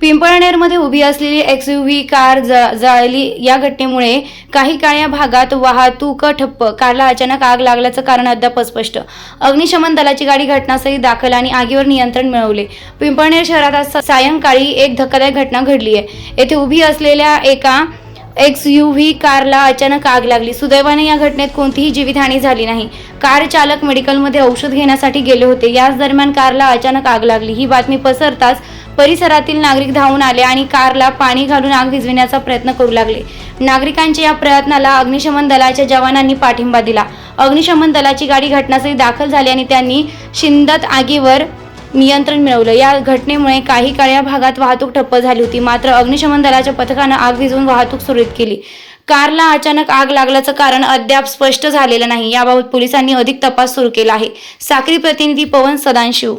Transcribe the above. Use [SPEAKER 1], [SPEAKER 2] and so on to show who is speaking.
[SPEAKER 1] पिंपळनेरमध्ये उभी असलेली x U V car ज- जळाली. या घटनेमुळे काही काळ या भागात वाहतूक ठप्प. कारला अचानक आग लागल्याचं कारण अद्याप अस्पष्ट. अग्निशमन दलाची गाडी घटनास्थळी दाखल आणि आगीवर नियंत्रण मिळवले. पिंपळनेर शहरात आज सायंकाळी एक धक्कादायक घटना घडली आहे येथे उभी असलेल्या एका एक्स यू व्ही कारला अचानक आग लागली. सुदैवाने या घटनेत कोणतीही जीवितहानी झाली नाही. कार चालक मेडिकलमध्ये औषध घेण्यासाठी गेले होते. याच दरम्यान कारला अचानक आग लागली. ही बातमी पसरताच परिसरातील नागरिक धावून आले आणि कारला पाणी घालून आग विझविण्याचा प्रयत्न करू लागले. नागरिकांच्या या प्रयत्नाला अग्निशमन दलाच्या जवानांनी पाठिंबा दिला. अग्निशमन दलाची गाडी घटनास्थळी दाखल झाली आणि त्यांनी शिंदत आगीवर नियंत्रण मिळवलं. या घटनेमुळे काही काळ या भागात वाहतूक ठप्प झाली होती. मात्र अग्निशमन दलाच्या पथकानं आग विझवून वाहतूक सुरळीत केली. कारला अचानक आग लागल्याचं कारण अद्याप स्पष्ट झालेलं नाही. याबाबत पोलिसांनी अधिक तपास सुरू केला आहे. साक्री प्रतिनिधी पवन सदानशिव